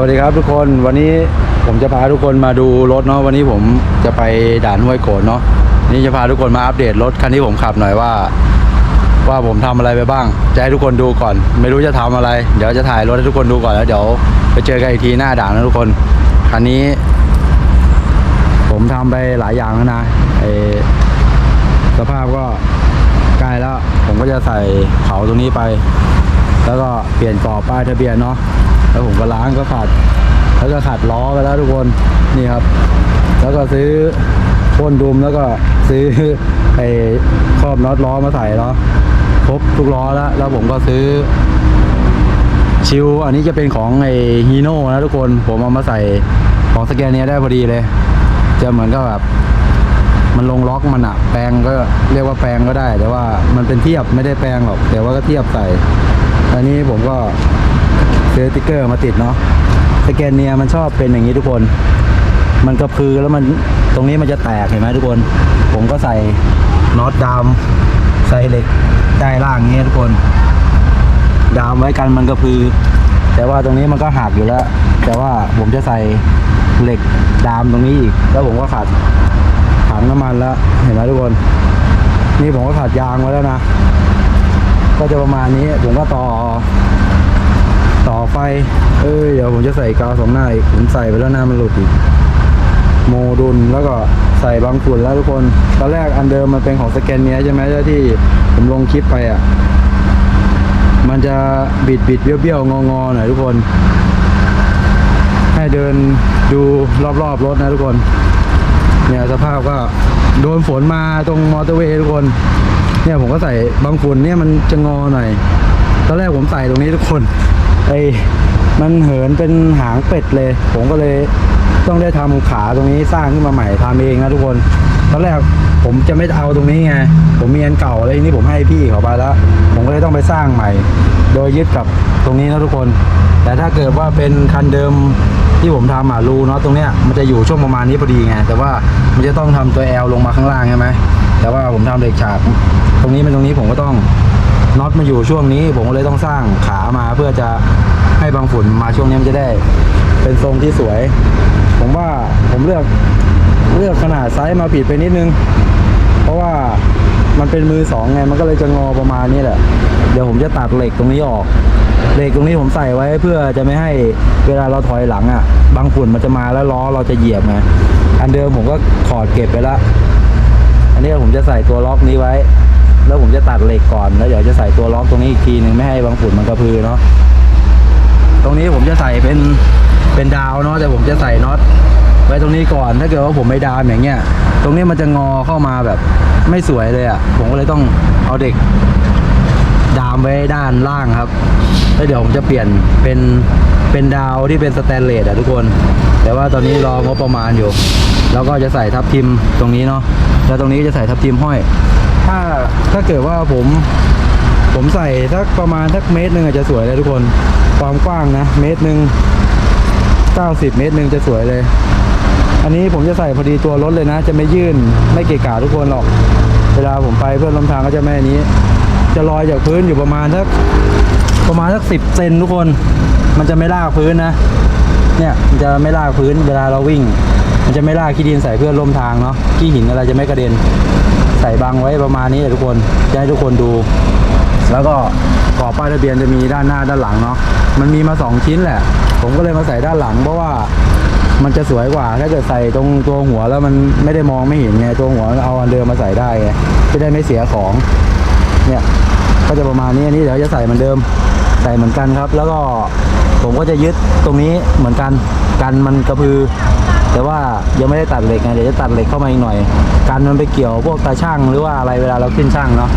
วัสดีครับทุกคนวันนี้ผมจะพาทุกคนมาดูรถเนาะวันนี้ผมจะไปด่านห้วยโขนเนาะนี่จะพาทุกคนมาอัปเดตรถคันที่ผมขับหน่อยว่า ว่าผมทำอะไรไปบ้าง จะให้ทุกคนดูก่อน ไม่รู้จะทำอะไร เดี๋ยวจะถ่ายรถให้ทุกคนดูก่อนแล้วเดี๋ยวไปเจอกันอีกทีหน้าด่านนะทุกคนคันนี้ ผมทำไปหลายอย่างแล้วนะไอสภาพก็ใกล้แล้ว ผมก็จะใส่เขาตรงนี้ไป แล้วก็เปลี่ยนกรอบป้ายทะเบียนเนาะ แล้วผมก็ล้างก็ขัดแล้วก็ขัดล้อไปแล้วทุกคนนี่ครับ แล้วก็ซื้อพ่นดุมแล้วก็ซื้อไอ้ครอบน็อตล้อมาใส่เนาะครบทุกล้อแล้ว แล้วผมก็ซื้อ ชิวอันนี้จะเป็นของไอ้ฮีโน่นะทุกคนผมเอามาใส่ของสแกนเนียได้พอดีเลย จะเหมือนกับแบบมันลงล็อกมันอะแปลงก็เรียกว่าแปลงก็ได้ แต่ว่ามันเป็นเทียบไม่ได้แปลงหรอก แต่ว่าก็เทียบใส่อันนี้ผมก็ ซื้อติ๊กเกอร์มาติดเนาะสแกนเนียมันชอบเป็นอย่างนี้ทุกคน มันกระพือแล้วมันตรงนี้มันจะแตกเห็นไหมทุกคน ผมก็ใส่น็อตดามใส่เหล็กใต้ล่างอย่างนี้ทุกคน ดามไว้กันมันกระพือ แต่ว่าตรงนี้มันก็หักอยู่แล้ว แต่ว่าผมจะใส่เหล็กดามตรงนี้อีก แล้วผมก็ขัดถังน้ำมันแล้วเห็นไหมทุกคน นี่ผมก็ขัดยางไว้แล้วนะก็จะประมาณนี้ผมก็ต่อ ไฟ เอ้ยเดี๋ยวผมจะใส่กาวสองหน้าอีก ผมใส่ไปแล้วหน้ามันหลุดอีก โมดุลแล้วก็ใส่บางฝุ่นแล้วทุกคน ตอนแรกอันเดิมมันเป็นของสแกนเนียใช่ไหมที่ผมลงคลิปไปอะ มันจะบิดบิดเบี้ยวเบี้ยวงองอหน่อยทุกคน ให้เดินดูรอบๆรถนะทุกคน เนี่ยสภาพก็โดนฝนมาตรงมอเตอร์เวย์ทุกคน เนี่ยผมก็ใส่บางฝุ่นเนี่ยมันจะงอหน่อยตอนแรกผมใส่ตรงนี้ทุกคน ไอ้มันเหินเป็นหางเป็ดเลย ผมก็เลยต้องได้ทำขาตรงนี้สร้างขึ้นมาใหม่ทำเองนะทุกคนตอนแรกผมจะไม่เอาตรงนี้ไงผมมีอันเก่าแล้วนี้ผมให้พี่เขาไปแล้ว ผมก็เลยต้องไปสร้างใหม่ โดยยึดกับตรงนี้นะทุกคน แต่ถ้าเกิดว่าเป็นคันเดิมที่ผมทำอะรูเนาะตรงเนี้ยมันจะอยู่ช่วงประมาณนี้พอดีไงแต่ว่ามันจะต้องทำตัว L ลลงมาข้างล่างใช่ไหมแต่ว่าผมทำเหล็กฉาก ตรงนี้เป็นตรงนี้ผมก็ต้อง น็อตมาอยู่ช่วงนี้ ผมก็เลยต้องสร้างขามาเพื่อจะให้บางฝุ่นมาช่วงนี้มันจะได้ เป็นทรงที่สวย ผมว่าผมเลือกเลือกขนาดไซส์มาผิดไปนิดนึง เพราะว่ามันเป็นมือสองไงมันก็เลยจะงอประมาณนี้แหละ เดี๋ยวผมจะตัดเหล็กตรงนี้ออก เหล็กตรงนี้ผมใส่ไว้เพื่อจะไม่ให้เวลาเราถอยหลังอะ บางฝุ่นมันจะมาแล้วล้อเราจะเหยียบไงอันเดิมผมก็ถอดเก็บไปละอันนี้ผมจะใส่ตัวล็อกนี้ไว้ แล้วผมจะตัดเหล็กก่อนแล้วเดี๋ยวจะใส่ตัวล็อกตรงนี้อีกทีหนึ่งไม่ให้บางฝุ่นมันกระพือเนาะตรงนี้ผมจะใส่เป็นเป็นดาวเนาะแต่ผมจะใส่น็อตไว้ตรงนี้ก่อนถ้าเกิดว่าผมไม่ดามอย่างเงี้ย ตรงนี้มันจะงอเข้ามาแบบไม่สวยเลยอะ่ะ ผมก็เลยต้องเอาเด็กดามไว้ด้านล่างครับแล้วเดี๋ยวผมจะเปลี่ยนเป็นเป็นดาวที่เป็นสแตนเลสอะทุกคน แต่ว่าตอนนี้รองบประมาณอยู่ แล้วก็จะใส่ทับทิมตรงนี้เนาะแล้วตรงนี้จะใส่ทับทิมห้อย ถ้าถ้าเกิดว่าผมผมใส่สักประมาณสักเมตรหนึ่งอาจจะสวยเลยทุกคน ความกว้างนะ เมตรหนึ่งเก้าสิบเมตรหนึ่งจะสวยเลย อันนี้ผมจะใส่พอดีตัวรถเลยนะ จะไม่ยื่นไม่เกะกะทุกคนหรอก เวลาผมไปเพื่อนลมทางก็จะไม่นนี้ จะลอยจากพื้นอยู่ประมาณสักประมาณสักสิบเซนทุกคน มันจะไม่ลากพื้นนะ เนี่ยมันจะไม่ลากพื้นเวลาเราวิ่ง มันจะไม่ลากขี้ดินใส่เพื่อนร่วมทางเนาะขี้หินอะไรจะไม่กระเด็น ใส่บังไว้ประมาณนี้เลยทุกคนจะให้ทุกคนดู แล้วก็กรอบป้ายทะเบียนจะมีด้านหน้าด้านหลังเนาะมันมีมาสองชิ้นแหละ ผมก็เลยมาใส่ด้านหลัง เพราะว่ามันจะสวยกว่าถ้าเกิดใส่ตรงตัวหัวแล้วมันไม่ได้มองไม่เห็นไงตัวหัวเอาอันเดิมมาใส่ได้ไงจะได้ไม่เสียของเนี่ยก็จะประมาณนี้อันนี้เดี๋ยวจะใส่เหมือนเดิม ส่เหมือนกันครับ แล้วก็ผมก็จะยึดตรงนี้เหมือนกัน กันมันกระพือ แต่ว่ายังไม่ได้ตัดเหล็กไงเดี๋ยวจะตัดเหล็กเข้ามาอีกหน่อย กันมันไปเกี่ยวพวกตาช่างหรือว่าอะไรเวลาเราขึ้นช่างเนาะ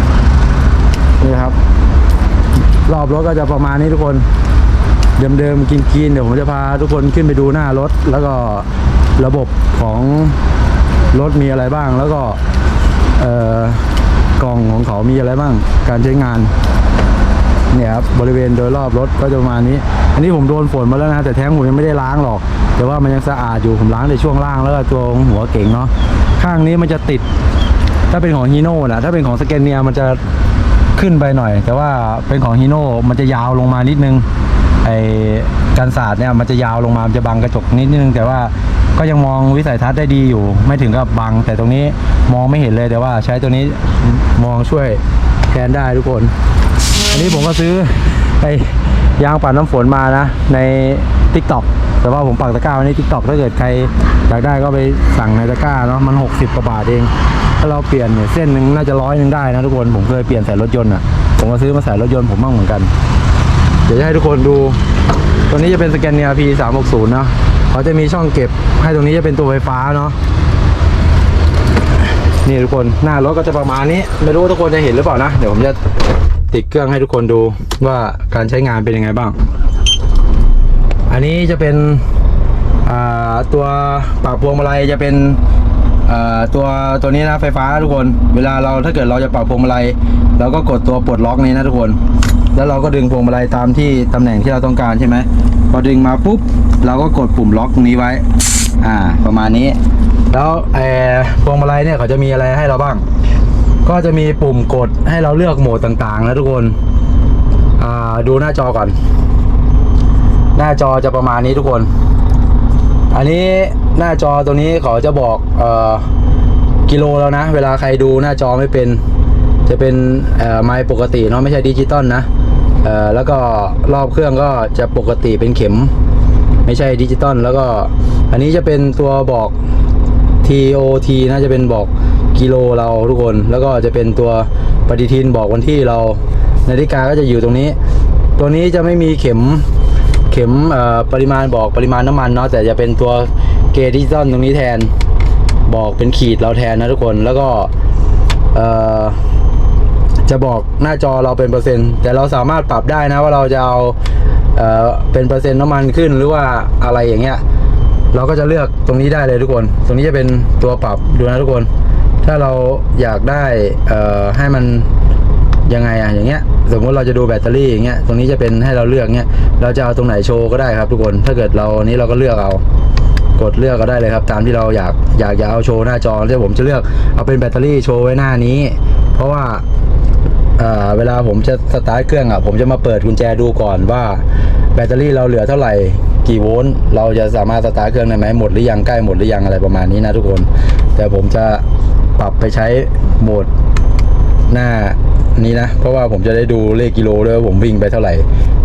นี่ครับ รอบรถก็จะประมาณนี้ทุกคน เดิมๆกินๆเดี๋ยวผมจะพาทุกคนขึ้นไปดูหน้ารถ แล้วก็ระบบของรถมีอะไรบ้างแล้วก็เออกล่องของเขามีอะไรบ้าง การใช้งาน เนี่ยครับบริเวณโดยรอบรถก็จะประมาณนี้ อันนี้ผมโดนฝนมาแล้วนะแต่แท้งผมยังไม่ได้ล้างหรอก แต่ว่ามันยังสะอาดอยู่ผมล้างในช่วงล่างแล้วก็ตัวหัวเก่งเนาะข้างนี้มันจะติด ถ้าเป็นของฮีโน่นะถ้าเป็นของสแกนเนียมันจะขึ้นไปหน่อย แต่ว่าเป็นของฮีโน่มันจะยาวลงมานิดนึงไอกันศาสตร์เนี่ยมันจะยาวลงมามันจะบังกระจกนิดนึง แต่ว่าก็ยังมองวิสัยทัศน์ได้ดีอยู่ ไม่ถึงกับบัง แต่ตรงนี้มองไม่เห็นเลยแต่ว่าใช้ตัวนี้มองช่วยแทนได้ทุกคน อันนี้ผมก็ซื้อไอ้ยางปัดน้ำฝนมานะ ใน t ิ k t o k แต่ว่าผมปักตะกร้าไว้ใน t ิ k t o k ถ้าเกิดใครอยากได้ก็ไปสั่งในตะกร้าเนาะมัน 60กว่าบาทเอง ถ้าเราเปลี่ยนเนี่ยเส้นหนึ่งน่าจะร้อยหนึ่งได้นะทุกคนผมเคยเปลี่ยนใส่รถยนต์อะผมก็ซื้อมาใส่รถยนต์ผมบ้างเหมือนกัน เดี๋ยวจะให้ทุกคนดู ตัวนี้จะเป็นสแกนเนีย P 3 6 0เนาะเขาจะมีช่องเก็บให้ตรงนี้จะเป็นตัวไฟฟ้าเนาะนี่ทุกคนหน้ารถก็จะประมาณนี้ ไม่รู้ทุกคนจะเห็นหรือเปล่านะ เดี๋ยวผมจะ ติดเครื่องให้ทุกคนดูว่าการใช้งานเป็นยังไงบ้าง อันนี้จะเป็นตัวปรับพวงมาลัยจะเป็นตัวตัวนี้นะไฟฟ้าทุกคน เวลาเราถ้าเกิดเราจะปรับพวงมาลัยเราก็กดตัวปลดล็อกนี้นะทุกคน แล้วเราก็ดึงพวงมาลัยตามที่ตำแหน่งที่เราต้องการใช่ไหมพอดึงมาปุ๊บเราก็กดปุ่มล็อกตรงนี้ไว้ อ่า ประมาณนี้ แล้วเออพวงมาลัยเนี่ยเขาจะมีอะไรให้เราบ้าง ก็จะมีปุ่มกดให้เราเลือกโหมดต่างๆ นะทุกคนอ่าดูหน้าจอก่อน หน้าจอจะประมาณนี้ทุกคน อันนี้หน้าจอตัวนี้เขาจะบอกเออกิโลแล้วนะ เวลาใครดูหน้าจอไม่เป็น จะเป็นเอ่อไมล์ปกติเนาะไม่ใช่ดิจิตอลนะเอ่อแล้วก็รอบเครื่องก็จะปกติเป็นเข็ม ไม่ใช่ดิจิตอลแล้วก็ อันนี้จะเป็นตัวบอก TOT นะจะเป็นบอก กิโลเราทุกคน แล้วก็จะเป็นตัวปฏิทินบอกวันที่เรานาฬิกาก็จะอยู่ตรงนี้ ตัวนี้จะไม่มีเข็มเข็มปริมาณบอกปริมาณน้ำมันเนาะแต่จะเป็นตัวเกจดิจิตอลตรงนี้แทนบอกเป็นขีดเราแทนนะทุกคนแล้วก็จะบอกหน้าจอเราเป็นเปอร์เซ็นต์แต่เราสามารถปรับได้นะว่าเราจะเอาเอเป็นเปอร์เซ็นต์น้ำมันขึ้นหรือว่าอะไรอย่างเงี้ย เราก็จะเลือกตรงนี้ได้เลยทุกคน ตรงนี้จะเป็นตัวปรับดูนะทุกคน ถ้าเราอยากได้ให้มันยังไงอะอย่างเงี้ย สมมติเราจะดูแบตเตอรี่อย่างเงี้ยตรงนี้จะเป็นให้เราเลือกเงี้ยเราจะเอาตรงไหนโชว์ก็ได้ครับทุกคน ถ้าเกิดเราอันนี้เราก็เลือกเอากดเลือกก็ได้เลยครับ ตามที่เราอยากอยากจะเอาโชว์หน้าจอที่ผมจะเลือกเอาเป็นแบตเตอรี่โชว์ไว้หน้านี้ เพราะว่าเอ่อเวลาผมจะสตาร์ทเครื่องอะผมจะมาเปิดกุญแจดูก่อนว่า แบตเตอรี่เราเหลือเท่าไหร่กี่โวลต์เราจะสามารถสตาร์ทเครื่องได้ไหมหมดหรือยังใกล้หมดหรือยังอะไรประมาณนี้นะทุกคน แต่ผมจะ ปรับไปใช้โหมดหน้านี้นะ เพราะว่าผมจะได้ดูเลขกิโลด้วยผมวิ่งไปเท่าไหร่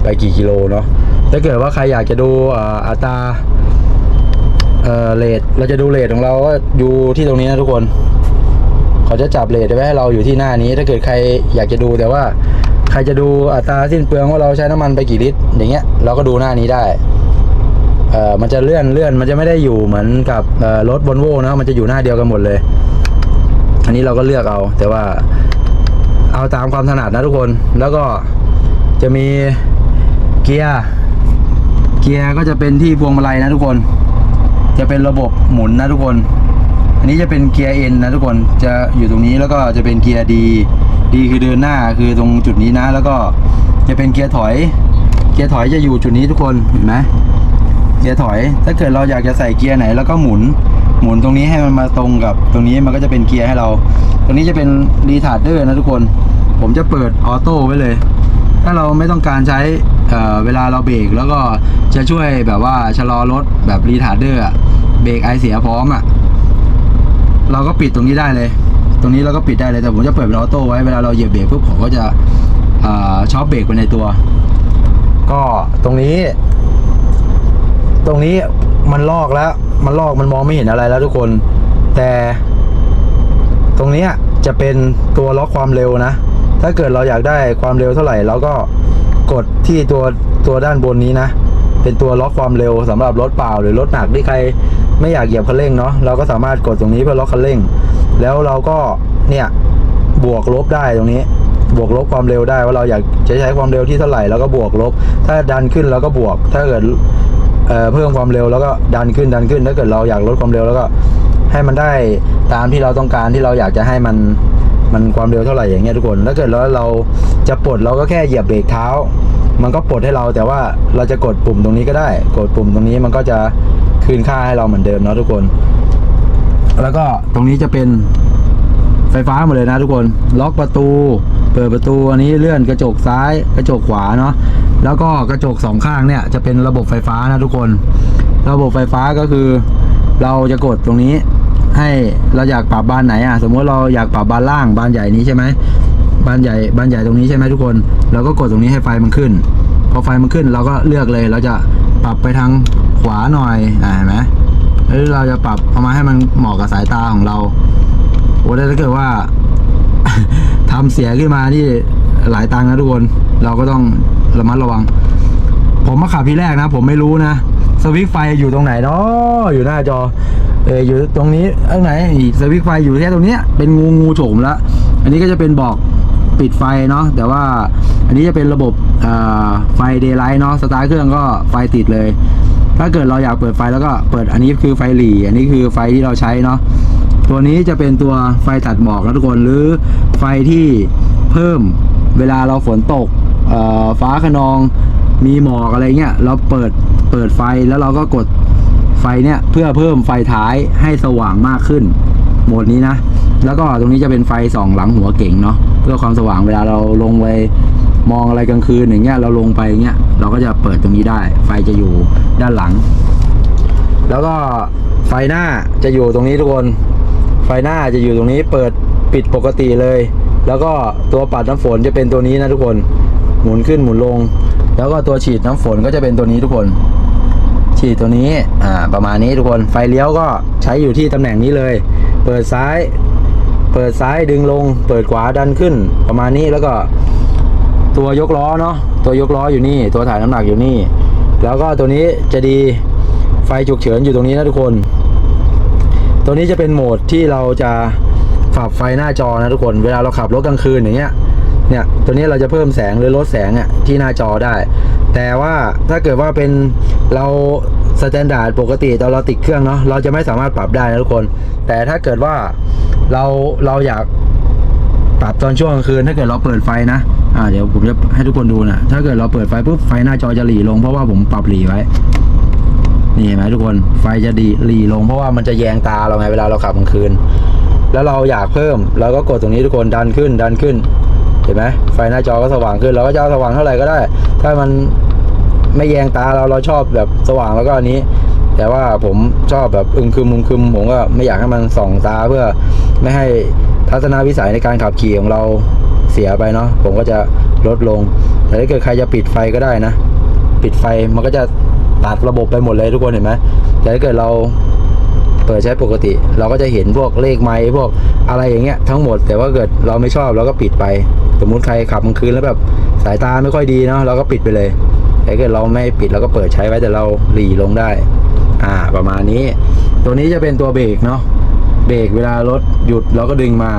ไปกี่กิโลเนาะถ้าเกิดว่าใครอยากจะดูอ่ออัตราเออเรทเราจะดูเรทของเราก็อยู่ที่ตรงนี้นะทุกคน เขาจะจับเรทไว้ให้เราอยู่ที่หน้านี้ ถ้าเกิดใครอยากจะดูแต่ว่าใครจะดูอัตราสิ้นเปลืองว่าเราใช้น้ำมันไปกี่ลิตร อย่างเงี้ยเราก็ดูหน้านี้ได้เอ่อมันจะเลื่อนเลื่อนมันจะไม่ได้อยู่เหมือนกับเอ่อรถบนโวนะมันจะอยู่หน้าเดียวกันหมดเลย อันนี้เราก็เลือกเอา แต่ว่าเอาตามความถนัดนะทุกคน แล้วก็จะมีเกียร์ เกียร์ก็จะเป็นที่พวงมาลัยนะทุกคน จะเป็นระบบหมุนนะทุกคน อันนี้จะเป็นเกียร์เอ็นนะทุกคน จะอยู่ตรงนี้แล้วก็จะเป็นเกียร์ดี ดีคือเดินหน้าคือตรงจุดนี้นะ แล้วก็จะเป็นเกียร์ถอย เกียร์ถอยจะอยู่จุดนี้ทุกคน เห็นไหมเกียร์ถอย ถ้าเกิดเราอยากจะใส่เกียร์ไหนแล้วก็หมุน หมุนตรงนี้ให้มันมาตรงกับตรงนี้มันก็จะเป็นเกียร์ให้เรา ตรงนี้จะเป็นรีทาร์ดเดอร์นะทุกคน ผมจะเปิดออโต้ไว้เลย ถ้าเราไม่ต้องการใช้เเวลาเราเบรกแล้วก็จะช่วยแบบว่าชะลอรถแบบรีทาร์ดเดอร์เบรกไอเสียพร้อมอะเราก็ปิดตรงนี้ได้เลย ตรงนี้เราก็ปิดได้เลยแต่ผมจะเปิดเป็นออโต้ไว้เวลาเราเหยียบเบรกปุ๊บผมก็จะอ่าช็อปเบรกไปในตัว ก็ตรงนี้ ตรงนี้ มันลอกแล้ว มันลอกมันมองไม่เห็นอะไรแล้วทุกคน แต่ตรงนี้จะเป็นตัวล็อกความเร็วนะ ถ้าเกิดเราอยากได้ความเร็วเท่าไหร่เราก็กดที่ตัวตัวด้านบนนี้นะ เป็นตัวล็อกความเร็วสำหรับรถเปล่า หรือรถหนักที่ใครไม่อยากเหยียบคันเร่งเนาะเราก็สามารถกดตรงนี้เพื่อล็อกคันเร่ง แล้วเราก็เนี่ยบวกลบได้ตรงนี้ บวกลบความเร็วได้ว่าเราอยากจะใช้ความเร็วที่เท่าไหร่แล้วก็บวกลบ ถ้าดันขึ้นเราก็บวก ถ้าเกิด เเพิ่มความเร็วแล้วก็ดันขึ้นดันขึ้น ถ้าเกิดเราอยากลดความเร็วแล้วก็ให้มันได้ตามที่เราต้องการที่เราอยากจะให้มันมันความเร็วเท่าไหร่อย่างเงี้ยทุกคนถ้าเกิดแล้วเราจะปลดเราก็แค่เหยียบเบรกเท้า มันก็ปลดให้เราแต่ว่าเราจะกดปุ่มตรงนี้ก็ได้ กดปุ่มตรงนี้มันก็จะคืนค่าให้เราเหมือนเดิมเนาะทุกคน แล้วก็ตรงนี้จะเป็นไฟฟ้าหมดเลยนะทุกคน ล็อกประตู เปิดประตูอันนี้เลื่อนกระจกซ้ายกระจกขวาเนาะ แล้วก็กระจกสองข้างเนี่ยจะเป็นระบบไฟฟ้านะทุกคน ระบบไฟฟ้าก็คือ เราจะกดตรงนี้ ให้เราอยากปรับบานไหนอะสมมติเราอยากปรับบานล่างบานใหญ่นี้ใช่ไหมบานใหญ่บานใหญ่ตรงนี้ใช่ไหมทุกคนเราก็กดตรงนี้ให้ไฟมันขึ้น พอไฟมันขึ้นเราก็เลือกเลยเราจะปรับไปทางขวาหน่อยอ่าเห็นไหมหรือเราจะปรับเอามาให้มันเหมาะกับสายตาของเราโอ้แต่ถ้าเกิดว่าทำเสียขึ้นมานี่หลายตังค์นะทุกคน เราก็ต้อง ระมัดระวัง ผมมาขับที่แรกนะ ผมไม่รู้นะสวิตช์ไฟอยู่ตรงไหนเนาะอยู่หน้าจอเอออยู่ตรงนี้ตรงไหนสวิตช์ไฟอยู่แค่ตรงเนี้ยเป็นงูงูโฉมแล้วอันนี้ก็จะเป็นบอกปิดไฟเนาะแต่ว่าอันนี้จะเป็นระบบไฟเดย์ไลท์เนาะสตาร์ทเครื่องก็ไฟติดเลย ถ้าเกิดเราอยากเปิดไฟแล้วก็เปิดอันนี้คือไฟหลีอันนี้คือไฟที่เราใช้เนาะตัวนี้จะเป็นตัวไฟตัดหมอกนะทุกคนหรือไฟที่เพิ่มเวลาเราฝนตก ฟ้าขนองมีหมอกอะไรเงี้ยเราเปิดเปิดไฟแล้วเราก็กดไฟเนี่ยเพื่อเพิ่มไฟท้ายให้สว่างมากขึ้นโหมดนี้นะ แล้วก็ตรงนี้จะเป็นไฟส่องหลังหัวเก่งเนาะเพื่อความสว่างเวลาเราลงไปมองอะไรกลางคืนอย่างเงี้ยเราลงไปเงี้ยเราก็จะเปิดตรงนี้ได้ ไฟจะอยู่ด้านหลัง แล้วก็ไฟหน้าจะอยู่ตรงนี้ทุกคน ไฟหน้าจะอยู่ตรงนี้เปิดปิดปกติเลย แล้วก็ตัวปัดน้ำฝนจะเป็นตัวนี้นะทุกคน หมุนขึ้นหมุนลง แล้วก็ตัวฉีดน้ำฝนก็จะเป็นตัวนี้ทุกคน ฉีดตัวนี้อ่าประมาณนี้ทุกคนไฟเลี้ยวก็ใช้อยู่ที่ตำแหน่งนี้เลย เปิดซ้าย เปิดซ้ายดึงลง เปิดขวาดันขึ้น ประมาณนี้แล้วก็ ตัวยกล้อเนาะตัวยกล้ออยู่นี่ ตัวถ่ายน้ำหนักอยู่นี่ แล้วก็ตัวนี้จะดีไฟฉุกเฉินอยู่ตรงนี้นะทุกคน ตัวนี้จะเป็นโหมดที่เราจะขับไฟหน้าจอนะทุกคน เวลาเราขับรถกลางคืนอย่างเงี้ย เนี่ยตัวนี้เราจะเพิ่มแสงหรือลดแสงอะที่หน้าจอได้ แต่ว่าถ้าเกิดว่าเป็นเราสแตนดาร์ดปกติตอนเราติดเครื่องเนาะเราจะไม่สามารถปรับได้นะทุกคน แต่ถ้าเกิดว่าเราเราอยากปรับตอนช่วงกลางคืนถ้าเกิดเราเปิดไฟนะอ่าเดี๋ยวผมจะให้ทุกคนดูนะถ้าเกิดเราเปิดไฟปุ๊บไฟหน้าจอจะหลีลงเพราะว่าผมปรับหลีไว้นี่เห็นไหมทุกคนไฟจะดีหลีลงเพราะว่ามันจะแยงตาเราไงเวลาเราขับกลางคืน แล้วเราอยากเพิ่มเราก็กดตรงนี้ทุกคนดันขึ้นดันขึ้น เห็นไหมไฟหน้าจอก็สว่างขึ้นเราก็จะเอาสว่างเท่าไหร่ก็ได้ ถ้ามันไม่แยงตาเราเราชอบแบบสว่างแล้วก็อันนี้ แต่ว่าผมชอบแบบอึมครึมอึมครึมผมก็ไม่อยากให้มันส่องตาเพื่อไม่ให้ทัศนวิสัยในการขับขี่ของเราเสียไปเนาะผมก็จะลดลง แต่ถ้าเกิดใครจะปิดไฟก็ได้นะ ปิดไฟมันก็จะตัดระบบไปหมดเลยทุกคนเห็นไหมแต่ถ้าเกิดเราเปิดใช้ปกติ เราก็จะเห็นพวกเลขไม้พวกอะไรอย่างเงี้ยทั้งหมด แต่ว่าเกิดเราไม่ชอบเราก็ปิดไป สมมุติใครขับกลางคืนแล้วแบบสายตาไม่ค่อยดีเนาะเราก็ปิดไปเลยแต่ถ้าเกิดเราไม่ปิดเราก็เปิดใช้ไว้แต่เราหลีลงได้ อ่าประมาณนี้ ตัวนี้จะเป็นตัวเบรกเนาะเบรกเวลารถหยุดเราก็ดึงมา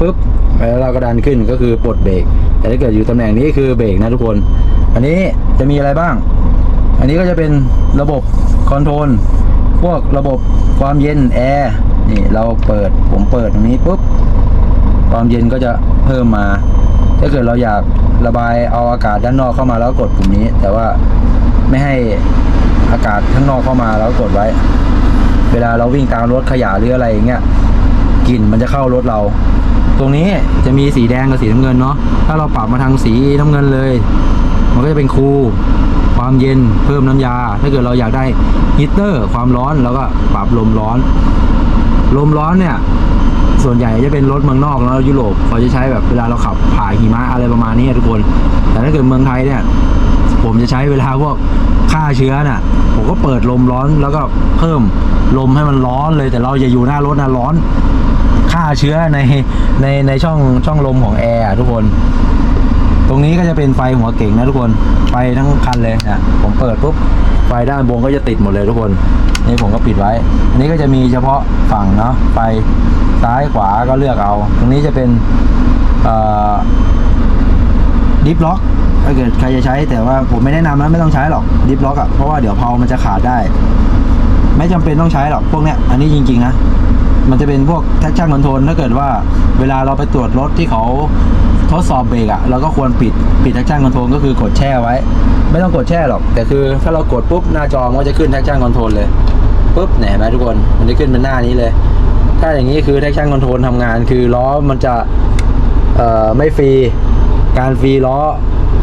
ปุ๊บแล้วเราก็ดันขึ้นก็คือปลดเบรกแต่ถ้าเกิดอยู่ตำแหน่งนี้คือเบรกนะทุกคน อันนี้จะมีอะไรบ้าง อันนี้ก็จะเป็นระบบคอนโทรลพวกระบบความเย็นแอร์นี่เราเปิดผมเปิดตรงนี้ปุ๊บความเย็นก็จะเพิ่มมา ถ้าเกิดเราอยากระบายเอาอากาศด้านนอกเข้ามาแล้วกดปุ่มนี้ แต่ว่าไม่ให้อากาศข้างนอกเข้ามาแล้วกดไว้ เวลาเราวิ่งตามรถขยะหรืออะไรอย่างเงี้ยกลิ่นมันจะเข้ารถเรา ตรงนี้จะมีสีแดงกับสีน้ำเงินเนาะถ้าเราปรับมาทางสีน้ำเงินเลย มันก็จะเป็นคูลความเย็นเพิ่มน้ำยา ถ้าเกิดเราอยากได้ฮีตเตอร์ ความร้อนเราก็ปรับลมร้อน ลมร้อนเนี่ย ส่วนใหญ่จะเป็นรถเมืองนอกแล้วยุโรปเขาจะใช้แบบเวลาเราขับผ่าหิมะอะไรประมาณนี้ทุกคน แต่ถ้าเกิดเมืองไทยเนี่ยผมจะใช้เวลาพวกฆ่าเชื้อน่ะ ผมก็เปิดลมร้อนแล้วก็เพิ่มลมให้มันร้อนเลย แต่เราอย่าอยู่หน้ารถนะร้อนฆ่าเชื้อในในในช่องช่องลมของแอร์ทุกคน ตรงนี้ก็จะเป็นไฟหัวเก่งนะทุกคนไฟทั้งคันเลยนะผมเปิดปุ๊บ ไฟด้านบนก็จะติดหมดเลยทุกคน นี่ผมก็ปิดไว้ อันนี้ก็จะมีเฉพาะฝั่งเนาะไฟซ้ายขวาก็เลือกเอา ตรงนี้จะเป็นดิฟล็อกถ้าเกิดใครจะใช้แต่ว่าผมไม่แนะนำนะไม่ต้องใช้หรอกดิฟล็อกอะเพราะว่าเดี๋ยวเพามันจะขาดได้ ไม่จำเป็นต้องใช้หรอกพวกเนี้ยอันนี้จริง ๆ นะ มันจะเป็นพวกแท็กชั่นคอนโทรลถ้าเกิดว่าเวลาเราไปตรวจรถที่เขา ดสอบเบรกอะเราก็ควรปิดปิดแท็กชั่นคอนโทรลก็คือกดแช่ไว้ ไม่ต้องกดแช่หรอก แต่คือถ้าเรากดปุ๊บหน้าจอมันก็จะขึ้นแท็กชั่นคอนโทรลเลยปุ๊บเนี่ยเห็นไหมทุกคนมันจะขึ้นเป็นหน้านี้เลย ถ้าอย่างนี้คือแท็กชั่นคอนโทรลทำงาน คือล้อมันจะเอ่อไม่ฟรีการฟรีล้อ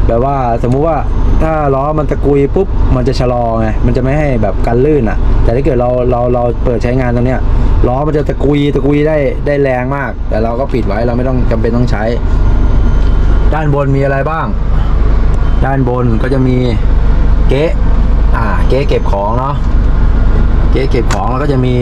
แบบว่าสมมุติว่าถ้าล้อมันตะกุยปุ๊บมันจะชะลอไงมันจะไม่ให้แบบกันลื่นอะ แต่ถ้าเกิดเราเราเราเปิดใช้งานตรงเนี้ยล้อมันจะตะกุยตะกุยได้ได้แรงมาก แต่เราก็ปิดไว้เราไม่ต้องจำเป็นต้องใช้ ด้านบนมีอะไรบ้าง ด้านบนก็จะมีเก๊ะอ่าเก๊ะเก็บของเนาะเก๊ะเก็บของแล้วก็จะมี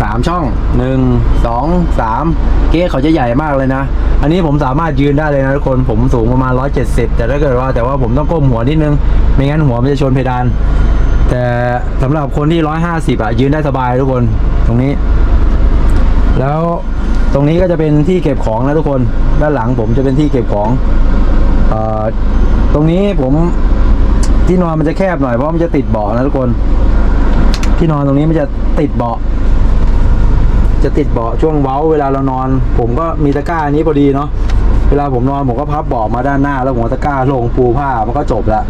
สามช่องหนึ่งสองสามเก๊เขาจะใหญ่มากเลยนะ อันนี้ผมสามารถยืนได้เลยนะทุกคนผมสูงประมาณร้อยเจ็ดสิบแต่ถ้าเกิดว่าแต่ว่าผมต้องก้มหัวนิดนึง ไม่งั้นหัวมันจะชนเพดาน แต่สำหรับคนที่ร้อยห้าสิบอะยืนได้สบายทุกคนตรงนี้ แล้ว ตรงนี้ก็จะเป็นที่เก็บของนะทุกคน ด้านหลังผมจะเป็นที่เก็บของอตรงนี้ผมที่นอนมันจะแคบหน่อยเพราะมันจะติดเบาะนะทุกคน ที่นอนตรงนี้มันจะติดเบาะ จะติดเบาะช่วงเว้า เวลาเรานอน ผมก็มีตะกร้านี้พอดีเนาะเวลาผมนอนผมก็พับเบาะมาด้านหน้า แล้วผมเอาตะกร้าลงปูผ้ามันก็จบละ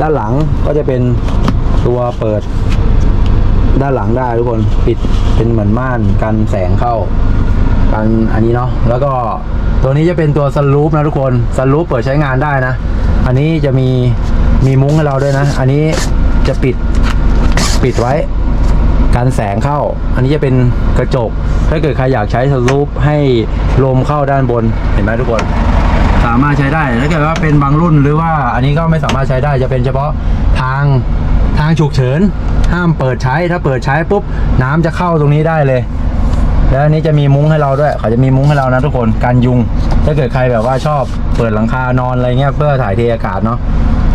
ด้านหลังก็จะเป็นตัวเปิด ด้านหลังได้ทุกคนปิดเป็นเหมือนม่านกันแสงเข้า กันอันนี้เนาะแล้วก็ตัวนี้จะเป็นตัวสลูปนะทุกคนสลูปเปิดใช้งานได้นะ อันนี้จะมีมีมุ้งให้เราด้วยนะ อันนี้จะปิดปิดไว้การแสงเข้า อันนี้จะเป็นกระจก ถ้าเกิดใครอยากใช้สลูปให้ลมเข้าด้านบนเห็นไหมทุกคน สามารถใช้ได้ถ้าเกิดว่าเป็นบางรุ่นหรือว่าอันนี้ก็ไม่สามารถใช้ได้จะเป็นเฉพาะทางทางฉุกเฉินห้ามเปิดใช้ถ้าเปิดใช้ปุ๊บน้ำจะเข้าตรงนี้ได้เลย แล้วอันนี้จะมีมุ้งให้เราด้วย เขาจะมีมุ้งให้เรานะทุกคนกันยุง ถ้าเกิดใครแบบว่าชอบเปิดหลังคานอนอะไรเงี้ยเพื่อถ่ายเทอากาศเนาะ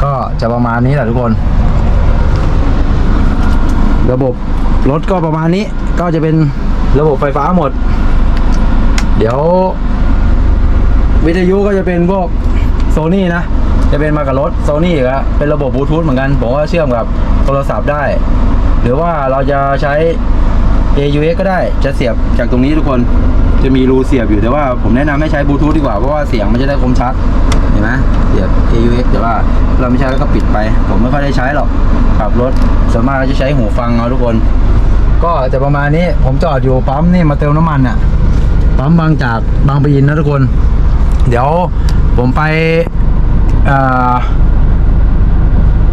ก็จะประมาณนี้แหละทุกคน ระบบรถก็ประมาณนี้ก็จะเป็นระบบไฟฟ้าหมด เดี๋ยว วิทยุก็จะเป็นพวกโซนี่นะ จะเป็นมากับรถโซนี่อีกแล้วเป็นระบบบลูทูธเหมือนกันผมว่าเชื่อมกับโทรศัพท์ได้ หรือว่าเราจะใช้ AUX ก็ได้จะเสียบจากตรงนี้ทุกคนจะมีรูเสียบอยู่แต่ว่าผมแนะนำให้ใช้บลูทูธดีกว่าเพราะว่าเสียงมันจะได้คมชัดเห็นไหมเสียบ AUX แต่ว่าเราไม่ใช้แล้วก็ปิดไป ผมไม่ค่อยได้ใช้หรอกขับรถส่วนมากก็จะใช้หูฟังเอาทุกคน ก็จะประมาณนี้ผมจอดอยู่ปั๊มนี่มาเติมน้ำมันอะปั๊มบางจากบางปะอินนะทุกคน เดี๋ยวผมไปเอ่อ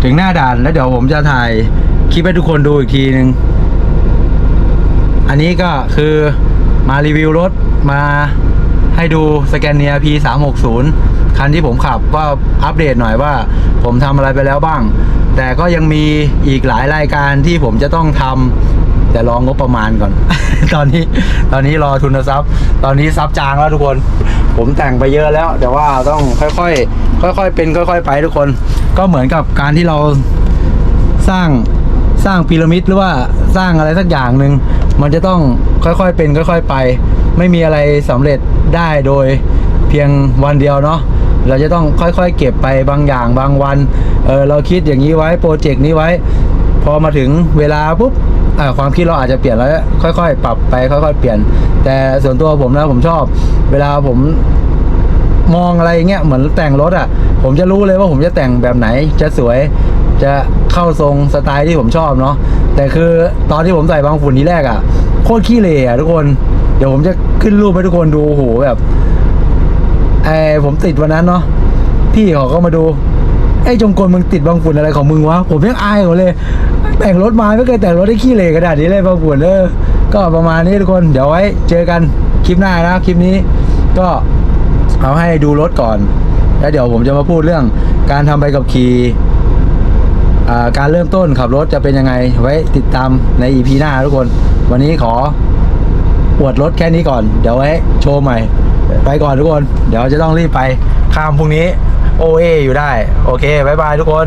ถึงหน้าด่านแล้วเดี๋ยวผมจะถ่ายคลิปให้ทุกคนดูอีกทีหนึ่ง อันนี้ก็คือมารีวิวรถมาให้ดูสแกนเนีย P 3 6 0 คันที่ผมขับก็อัปเดตหน่อยว่า ผมทำอะไรไปแล้วบ้าง แต่ก็ยังมีอีกหลายรายการที่ผมจะต้องทำแต่รองงบประมาณก่อน ตอนนี้ตอนนี้รอทุนทรัพย์ ตอนนี้ซับจางแล้วทุกคน ผมแต่งไปเยอะแล้ว แต่ว่าต้องค่อยๆค่อย ๆ เป็นค่อย ๆ ไปทุกคน ก็เหมือนกับการที่เราสร้างสร้างพีระมิดหรือว่าสร้างอะไรสักอย่างหนึ่ง มันจะต้องค่อยๆเป็นค่อย ๆไป ไม่มีอะไรสำเร็จได้โดยเพียงวันเดียวเนาะเราจะต้องค่อยๆ เก็บไปบางอย่างบางวันเออเราคิดอย่างนี้ไว้โปรเจกต์นี้ไว้ พอมาถึงเวลาปุ๊บความคิดเราอาจจะเปลี่ยนแล้วค่อย ๆ ปรับไปค่อย ๆ เปลี่ยน แต่ส่วนตัวผมนะผมชอบ เวลาผมมองอะไรเงี้ยเหมือนแต่งรถอะ ผมจะรู้เลยว่าผมจะแต่งแบบไหนจะสวย จะเข้าทรงสไตล์ที่ผมชอบเนาะแต่คือตอนที่ผมใส่บางฝุ่นทีแรกอะโคตรขี้เหร่อะทุกคนเดี๋ยวผมจะขึ้นรูปให้ทุกคนดูโอ้โหแบบไอผมติดวันนั้นเนาะพี่เขาก็มาดูไอ้จงกลมึงติดบางฝุ่นอะไรของมึงวะผมยังอายเขาเลย แต่งรถมาไม่เคยแต่งรถได้ขี้เหร่ขนาดนี้เลยบางฝุ่นเออก็ประมาณนี้ทุกคนเดี๋ยวไว้เจอกันคลิปหน้านะคลิปนี้ก็เอาให้ดูรถก่อน แล้วเดี๋ยวผมจะมาพูดเรื่องการทำใบขับขี่ การเริ่มต้นขับรถจะเป็นยังไงไว้ติดตามใน EP หน้าทุกคน วันนี้ขออวดรถแค่นี้ก่อน เดี๋ยวไว้โชว์ใหม่ ไปก่อนทุกคน เดี๋ยวจะต้องรีบไปข้ามพรุ่งนี้ โอเออยู่ได้ โอเคบายบายทุกคน